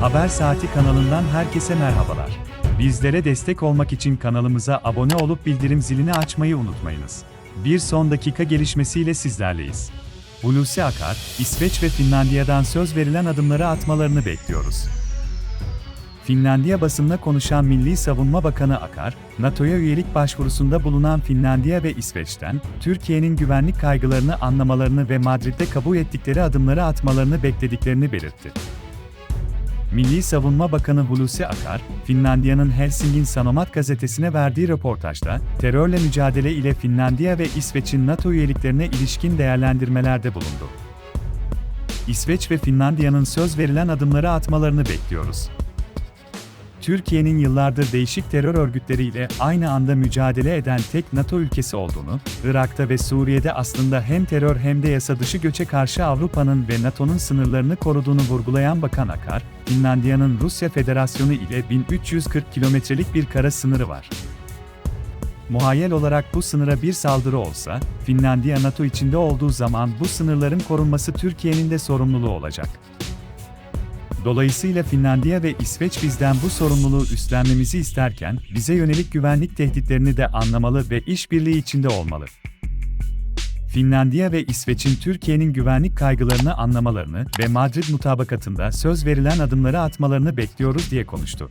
Haber Saati kanalından herkese merhabalar. Bizlere destek olmak için kanalımıza abone olup bildirim zilini açmayı unutmayınız. Bir son dakika gelişmesiyle sizlerleyiz. Hulusi Akar, İsveç ve Finlandiya'dan söz verilen adımları atmalarını bekliyoruz. Finlandiya basınına konuşan Milli Savunma Bakanı Akar, NATO'ya üyelik başvurusunda bulunan Finlandiya ve İsveç'ten, Türkiye'nin güvenlik kaygılarını anlamalarını ve Madrid'de kabul ettikleri adımları atmalarını beklediklerini belirtti. Milli Savunma Bakanı Hulusi Akar, Finlandiya'nın Helsingin Sanomat gazetesine verdiği röportajda, terörle mücadele ile Finlandiya ve İsveç'in NATO üyeliklerine ilişkin değerlendirmelerde bulundu. İsveç ve Finlandiya'nın söz verilen adımları atmalarını bekliyoruz. Türkiye'nin yıllardır değişik terör örgütleriyle aynı anda mücadele eden tek NATO ülkesi olduğunu, Irak'ta ve Suriye'de aslında hem terör hem de yasa dışı göçe karşı Avrupa'nın ve NATO'nun sınırlarını koruduğunu vurgulayan Bakan Akar, Finlandiya'nın Rusya Federasyonu ile 1340 kilometrelik bir kara sınırı var. Muhayyel olarak bu sınıra bir saldırı olsa, Finlandiya NATO içinde olduğu zaman bu sınırların korunması Türkiye'nin de sorumluluğu olacak. Dolayısıyla Finlandiya ve İsveç bizden bu sorumluluğu üstlenmemizi isterken, bize yönelik güvenlik tehditlerini de anlamalı ve işbirliği içinde olmalı. Finlandiya ve İsveç'in Türkiye'nin güvenlik kaygılarını anlamalarını ve Madrid mutabakatında söz verilen adımları atmalarını bekliyoruz diye konuştu.